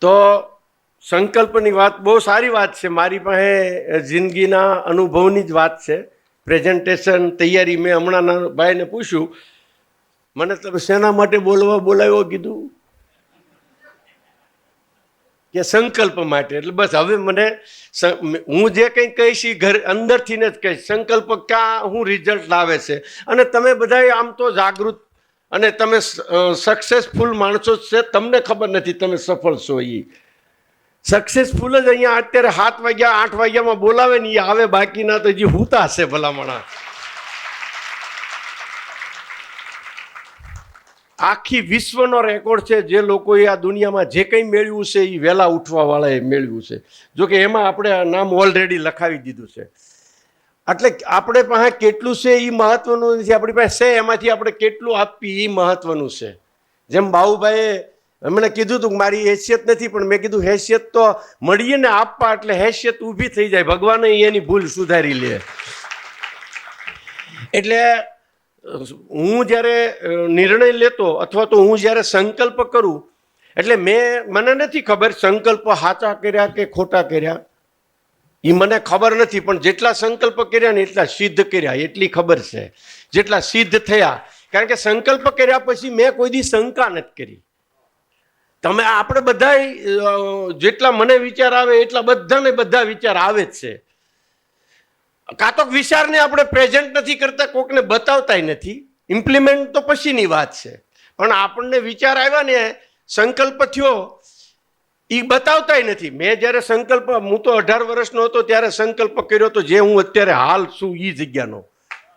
તો સંકલ્પની વાત બહુ સારી વાત છે. મારી પાસે જિંદગીના અનુભવની જ વાત છે. પ્રેઝન્ટેશન, તૈયારી મેં હમણાંના ભાઈને પૂછ્યું. મને તમે શેના માટે બોલવા બોલાવ્યો? કીધું કે સંકલ્પ માટે. એટલે બસ હવે મને હું જે કંઈ કહીશ એ ઘર અંદરથી ને જ કહીશ. સંકલ્પ ક્યાં, હું રિઝલ્ટ લાવે છે? અને તમે બધા આમ તો જાગૃત અને તમે સક્સેસફુલ માણસો જ છે, તમને ખબર નથી તમે સફળ છો એ સક્સેસફુલ જ અહીંયા અત્યારે સાત વાગ્યા, આઠ વાગ્યામાં બોલાવે ને એ આવે, બાકીના તો હજી હુતા હશે ભલામણા. આખી વિશ્વનો રેકોર્ડ છે જે લોકોએ આ દુનિયામાં જે કંઈ મેળવ્યું છે એ વહેલા ઉઠવાવાળાએ મેળવ્યું છે. જોકે એમાં આપણે આ નામ ઓલરેડી લખાવી દીધું છે. એટલે આપણે પાસે કેટલું છે એ મહત્વનું નથી. આપણી પાસે છે, એમાંથી આપણે કેટલું આપીએ એ મહત્વનું છે. જેમ બાહુભાઈએ એમણે કીધું હતું કે મારી હેસિયત નથી, પણ મેં કીધું હેસિયત તો મળીએ ને આપવા, એટલે હેસિયત ઊભી થઈ જાય. ભગવાને એની ભૂલ સુધારી લે. એટલે, હું જ્યારે નિર્ણય લેતો અથવા તો હું જ્યારે સંકલ્પ કરું, એટલે મેં, મને નથી ખબર સંકલ્પ સાચા કર્યા કે ખોટા કર્યા. એ મને ખબર નથી, પણ જેટલા સંકલ્પ કર્યા ને એટલા સિદ્ધ કર્યા, એટલી ખબર છે. જેટલા સિદ્ધ થયા, કારણ કે સંકલ્પ કર્યા પછી મેં કોઈ દી શંકા નથી કરી. તમે, આપણે બધા જેટલા મને વિચાર આવે, એટલા બધાને બધા વિચાર આવે જ છે. કાં તો વિચારને આપણે પ્રેઝન્ટ નથી કરતા, કોકને બતાવતાય નથી. ઇમ્પ્લિમેન્ટ તો પછીની વાત છે. પણ આપણને વિચાર આવ્યા ને, સંકલ્પ થયો એ બતાવતાય નથી. મેં જ્યારે સંકલ્પ, હું તો અઢાર વર્ષનો હતો, ત્યારે સંકલ્પ કર્યો તો જે હું અત્યારે હાલ છું એ જગ્યાનો.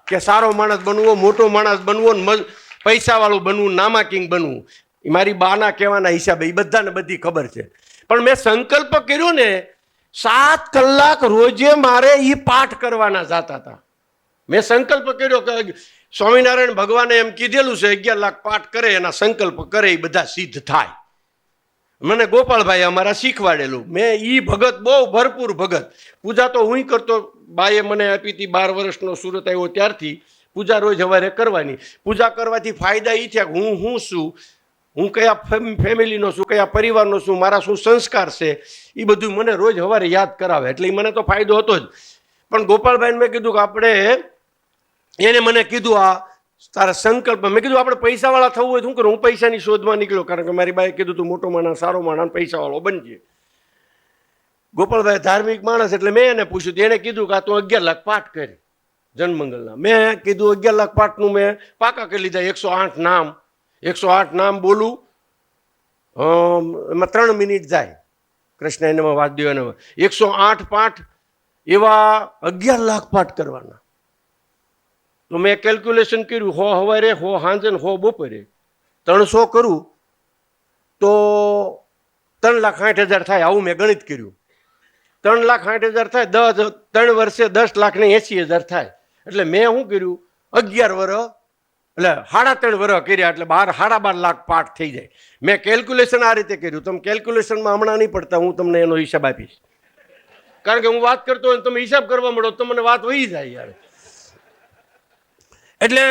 કે સારો માણસ બનવો, મોટો માણસ બનવો ને પૈસાવાળું બનવું, નામાકિંગ બનવું. એ મારી બાના કહેવાના હિસાબે એ બધાને બધી ખબર છે. પણ મેં સંકલ્પ કર્યો ને, સાત કલાક રોજે મારે એ પાઠ કરવાના જાતા હતા. મેં સંકલ્પ કર્યો કે સ્વામિનારાયણ ભગવાને એમ કીધેલું છે, અગિયાર લાખ પાઠ કરે, એના સંકલ્પ કરે એ બધા સિદ્ધ થાય. મને ગોપાલભાઈ અમારા શીખવાડેલું. મેં એ ભગત બહુ ભરપૂર ભગત. પૂજા તો હું કરતો, બાએ મને આપી હતી બાર વર્ષનો સુરત આવ્યો ત્યારથી. પૂજા રોજ સવારે કરવાની. પૂજા કરવાથી ફાયદા એ થયા હું હું છું? હું કયા ફેમિલીનો છું, કયા પરિવારનો છું? મારા શું સંસ્કાર છે? એ બધું મને રોજ સવારે યાદ કરાવે. એટલે એ મને તો ફાયદો હતો જ. પણ ગોપાલભાઈને મેં કીધું કે આપણે, એને મને કીધું આ તારા સંકલ્પ મેં કીધું આપણે પૈસાવાળા થવું હોય તો કરું? હું પૈસાની શોધમાં નીકળ્યો, કારણ કે મારી બાએ કીધું તું મોટો માણસ, સારો માણસ પૈસાવાળો બનજે ગોપાલભાઈ ધાર્મિક માણસ એટલે મેં એને પૂછ્યું એણે કીધું કે આ તું અગિયાર લાખ પાઠ કરી જન્મંગલના. મેં કીધું અગિયાર લાખ પાઠનું મેં પાકા કરી લીધા. એકસો આઠ નામ. એકસો આઠ નામ બોલું. એમાં ત્રણ મિનિટ જાય. કૃષ્ણ એનામાં વાદ્યો એનામાં. એકસો આઠ પાઠ એવા અગિયાર લાખ પાઠ કરવાના. તો મેં કેલ્ક્યુલેશન કર્યું, હો હવારે, હો હાંજે હો બપોરે. ત્રણસો કરું, તો ત્રણ લાખ સાઠ હજાર થાય, આવું મેં ગણિત કર્યું. ત્રણ લાખ સાઠ હજાર થાય, દસ, ત્રણ વર્ષે દસ લાખ ને એંસી હજાર થાય. એટલે મેં શું કર્યું? અગિયાર વર્ષ એટલે સાડા ત્રણ વર્ષ કર્યા, એટલે બાર, સાડા બાર લાખ પાઠ થઈ જાય. મેં કેલ્ક્યુલેશન આ રીતે કર્યું. તમે કેલ્ક્યુલેશનમાં હમણાં નહીં પડતા, હું તમને એનો હિસાબ આપીશ. કારણ કે હું વાત કરતો હોય તમે હિસાબ કરવા મળો તો મને વાત વહી જાય યાર. એટલે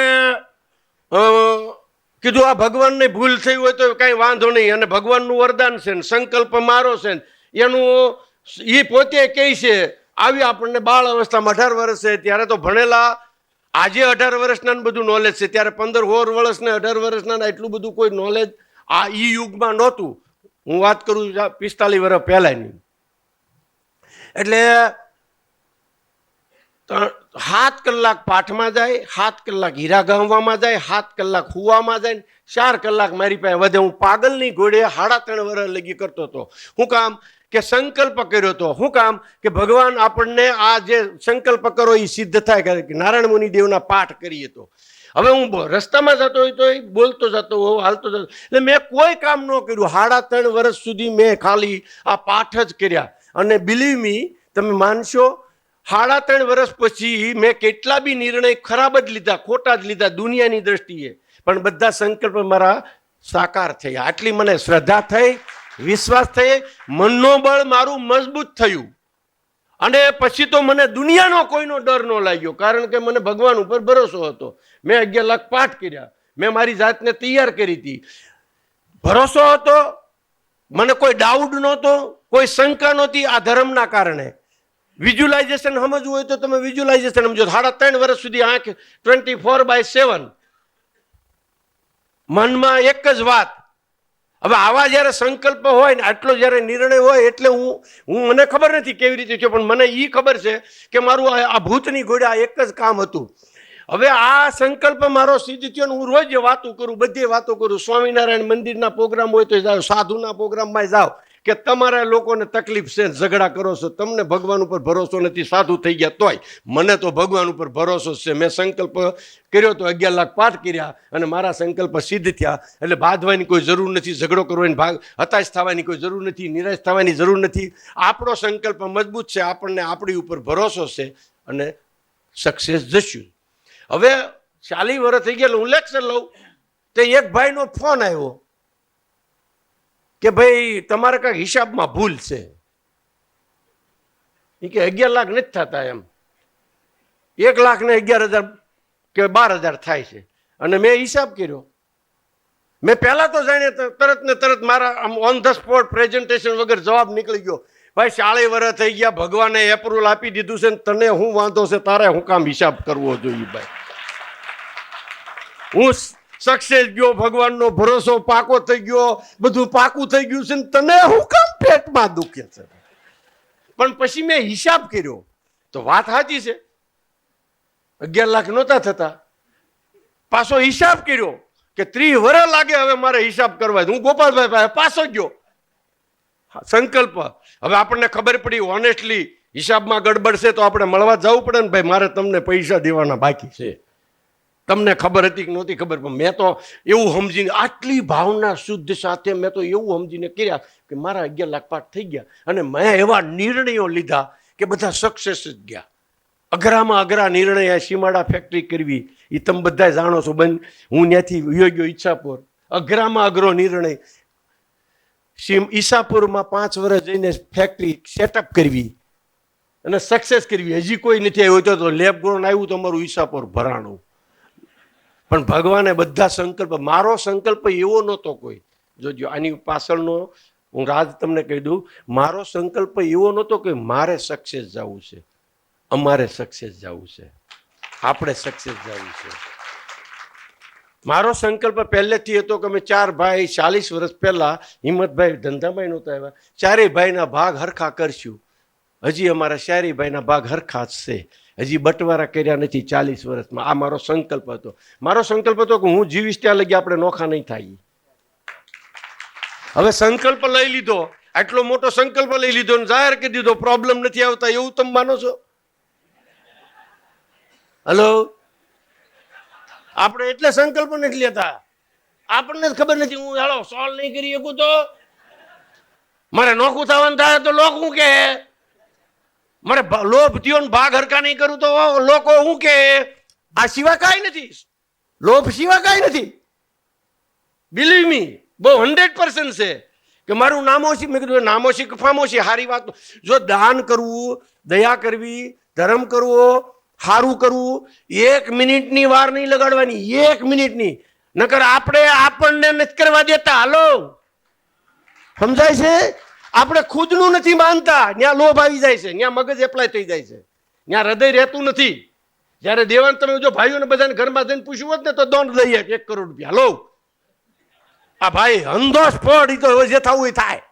કીધું આ ભગવાનને ભૂલ થઈ હોય તો કાંઈ વાંધો નહીં. અને ભગવાનનું વરદાન છે ને, સંકલ્પ મારો છે ને, એનું એ પોતે કહે છે, આવી આપણને બાળ અવસ્થામાં અઢાર વર્ષ છે, ત્યારે તો ભણેલા, આજે અઢાર વર્ષના બધું નોલેજ છે, ત્યારે પંદર સોળ વર્ષને અઢાર વર્ષના એટલું બધું કોઈ નોલેજ આ ઈ યુગમાં નહોતું. હું વાત કરું પિસ્તાલીસ વર્ષ પહેલાંની. એટલે સાત કલાક પાઠમાં જાય સાત કલાક હીરા ગામવામાં જાય સાત કલાક હુવામાં જાય ચાર કલાક મારી પાસે વધે. હું પાગલની ઘોડે સાડા ત્રણ વર્ષ લગી કરતો હતો. શું કામ કે સંકલ્પ કર્યો હતો. શું કામ કે ભગવાન આપણને આ જે સંકલ્પ કરો એ સિદ્ધ થાય. કે નારાયણ મુનિ દેવના પાઠ કરીએ તો. હવે હું રસ્તામાં જતો હોય તો બોલતો જતો હોઉં, હાલતો જતો એટલે મેં કોઈ કામ ન કર્યું. સાડા ત્રણ વર્ષ સુધી મેં ખાલી આ પાઠ જ કર્યા. અને બિલીવ મી તમે માનશો સાડા ત્રણ વર્ષ પછી મેં કેટલા બી નિર્ણય ખરાબ જ લીધા, ખોટા જ લીધા દુનિયાની દ્રષ્ટિએ. પણ બધા સંકલ્પ મારા સાકાર થયા. આટલી મને શ્રદ્ધા થઈ, વિશ્વાસ થઈ મનનો બળ મારું મજબૂત થયું. અને પછી તો મને દુનિયાનો કોઈનો ડર ન લાગ્યો, કારણ કે મને ભગવાન ઉપર ભરોસો હતો. મેં અગિયાર લાખ પાઠ કર્યા. મેં મારી જાતને તૈયાર કરી હતી. ભરોસો હતો, મને કોઈ ડાઉટ નહોતો, કોઈ શંકા નહોતી આ ધર્મના કારણે. વિઝ્યુલાઇઝેશન સમજવું હોય તો તમે વિઝ્યુલાઇઝેશન સમજો. સાડા ત્રણ વર્ષ સુધી આંખ ટ્વેન્ટી ફોર બાય સેવન મનમાં એક જ વાત. હવે આવા જ્યારે સંકલ્પ હોય ને, આટલો જ્યારે નિર્ણય હોય એટલે હું હું, મને ખબર નથી કેવી રીતે થયો, પણ મને એ ખબર છે કે મારું આ ભૂતની ઘોડે આ એક જ કામ હતું. હવે આ સંકલ્પ મારો સિદ્ધ થયો હું રોજ વાતો કરું, બધી વાતો કરું. સ્વામિનારાયણ મંદિરના પ્રોગ્રામ હોય તો જાઓ, સાધુના પ્રોગ્રામમાં જાઓ. કે તમારા લોકોને તકલીફ છે ઝઘડા કરો છો, તમને ભગવાન ઉપર ભરોસો નથી, સાધુ થઈ ગયા તોય. મને તો ભગવાન ઉપર ભરોસો છે. મેં સંકલ્પ કર્યો તો અગિયાર લાખ પાઠ કર્યા અને મારા સંકલ્પ સિદ્ધ થયા. એટલે બાંધવાની કોઈ જરૂર નથી, ઝઘડો કરવાની ભાગ હતાશ થવાની કોઈ જરૂર નથી, નિરાશ થવાની જરૂર નથી. આપણો સંકલ્પ મજબૂત છે, આપણને આપણી ઉપર ભરોસો છે અને સક્સેસ જશું. હવે ચાલી વર્ષ થઈ ગયા હું લેક્ચર લઉં. તે એક ભાઈનો ફોન આવ્યો. કે ભાઈ, તમારે કાંઈક હિસાબમાં ભૂલ છે. એ કે અગિયાર લાખ નથી થતા એમ. એક લાખ ને અગિયાર હજાર કે બાર હજાર થાય છે. અને મેં હિસાબ કર્યો. મેં પહેલા તો જાણે ત- તરત ને તરત મારા આમ ઓન ધ સ્પોટ પ્રેઝન્ટેશન વગર જવાબ નીકળી ગયો. ભાઈ ચાળી વર્ષ થઈ ગયા, ભગવાને એપ્રુવલ આપી દીધું છે ને તને શું વાંધો છે, તારે હું કામ હિસાબ કરવો જોઈએ, ભાઈ. હું સક્સેસ ગયો, ભગવાનનો ભરોસો પાકો થઈ ગયો, બધું પાકું થઈ ગયું છે તને હું કામ પેટમાં દુખે છે? પણ પછી મેં હિસાબ કર્યો. તો વાત સાચી છે. અગિયાર લાખ નહોતા થતા. પાછો હિસાબ કર્યો કે ત્રીસ વર્ષ લાગે હવે મારે હિસાબ કરવા. હું ગોપાલભાઈ પાસે પાછો ગયો. સંકલ્પ. હવે આપણને ખબર પડી ઓનેસ્ટલી હિસાબમાં ગડબડ છે તો આપણે મળવા જવું પડે ને ભાઈ, મારે તમને પૈસા દેવાના બાકી છે. તમને ખબર હતી કે નહોતી ખબર, પણ મેં તો એવું સમજીને, આટલી ભાવના શુદ્ધ સાથે મેં તો એવું સમજીને કર્યા કે મારા અગિયાર લાખ પાઠ થઈ ગયા અને મેં એવા નિર્ણયો લીધા કે બધા સક્સેસ જ ગયા. અઘરામાં અઘરા નિર્ણય આ સીમાડા ફેક્ટરી કરવી એ તમે બધા જાણો છો બંધ હું ત્યાંથી વયો ઈચ્છાપુર. અઘરામાં અઘરો નિર્ણય. સીમ ઈસાપુરમાં પાંચ વર્ષ જઈને ફેક્ટરી સેટઅપ કરવી અને સક્સેસ કરવી. હજી કોઈ નથી આવ્યું, તો લેબ ગ્રોન આવ્યું તો અમારું ઈસાપુર ભરાણું. પણ ભગવાને બધા સંકલ્પ, મારો સંકલ્પ એવો નહોતો કોઈ. જોજો આની પાછળનો હું રાજ તમને કહી દઉં, મારો સંકલ્પ એવો નહોતો કે મારે સક્સેસ જવું છે. અમારે સક્સેસ જવું છે. આપણે સક્સેસ જવું છે. મારો સંકલ્પ પહેલેથી હતો કે અમે ચાર ભાઈ ચાલીસ વર્ષ પહેલા હિંમતભાઈ ધંધામાં નહોતા આવ્યા. ચારેય ભાઈના ભાગ હરખા કરશું. હજી અમારા ચારેય ભાઈના ભાગ હરખા છે. હજી બટવારા કર્યા નથી ચાલીસ વર્ષમાં. આ મારો સંકલ્પ હતો. મારો સંકલ્પ હતો કે હું જીવીશ ત્યાં લગી આપણે નોખા નહીં થાય હવે સંકલ્પ લઈ લીધો. આટલો મોટો સંકલ્પ લઈ લીધો ને જાહેર કરી દીધો. પ્રોબ્લેમ નથી આવતા. એવું તમે માનો છો? હલો આપણે એટલે સંકલ્પ નથી લેતા. આપણને જ ખબર નથી. હું હાલો સોલ્વ નહીં કરી શકું તો? મારે નોખું થવાનું થાય તો લોકો કે? મારે લોભ થયો ભાગ હરકા નહીં કરું તો લોકો હું કે? આ સિવા કાંઈ નથી. લોભ સિવા કાંઈ નથી. બિલીવ મી બહુ હંડ્રેડ પર્સન્ટ છે કે મારું નામોશી મેં કીધું, નામોશી ફામોશી, હારી વાત જો દાન કરવું, દયા કરવી, ધર્મ કરવો સારું કરવું, એક મિનિટની વાર નહીં લગાડવાની, એક મિનિટની. નકર આપણે આપણને નથી કરવા દેતા. હાલો. સમજાય છે? આપણે ખુદનું નથી માનતા. ત્યાં લોભ આવી જાય છે. ત્યાં મગજ એપ્લાય થઈ જાય છે. ત્યાં હૃદય રહેતું નથી. જ્યારે દેવાન તમે જો ભાઈઓને બધાને ઘરમાં જઈને પૂછ્યું હોત ને તો દોંડ દઈએ એક કરોડ રૂપિયા. લો આ ભાઈ અંધો સ્પોટ એ તો જે થવું એ થાય.